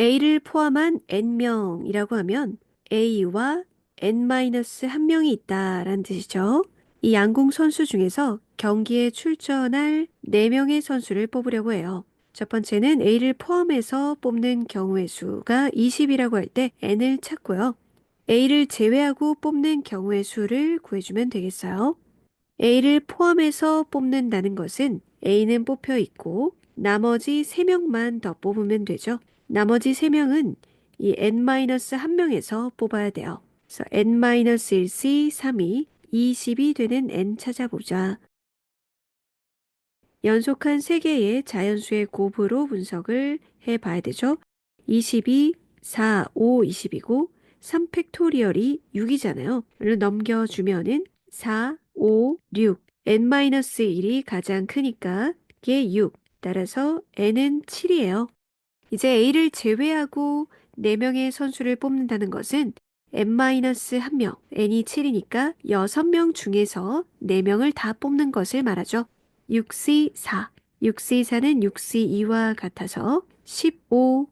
A를 포함한 N명이라고 하면 A와 N-1명이 있다라는 뜻이죠. 이 양궁 선수 중에서 경기에 출전할 4명의 선수를 뽑으려고 해요. 첫 번째는 A를 포함해서 뽑는 경우의 수가 20이라고 할 때 N을 찾고요. A를 제외하고 뽑는 경우의 수를 구해주면 되겠어요. A를 포함해서 뽑는다는 것은 A는 뽑혀 있고 나머지 3명만 더 뽑으면 되죠. 나머지 3명은 이 N-1명에서 뽑아야 돼요. 그래서 N-1C 3이 20이 되는 N 찾아보자. 연속한 3개의 자연수의 곱으로 분석을 해 봐야 되죠. 22, 4, 5, 20이고 3팩토리얼이 6이잖아요. 를 넘겨주면은 4, 5, 6. N-1이 가장 크니까 이게 6. 따라서 n은 7이에요. 이제 A를 제외하고 4명의 선수를 뽑는다는 것은 n-1명, n이 7이니까 6명 중에서 4명을 다 뽑는 것을 말하죠. 6C4. 6C4는 6C2와 같아서 15,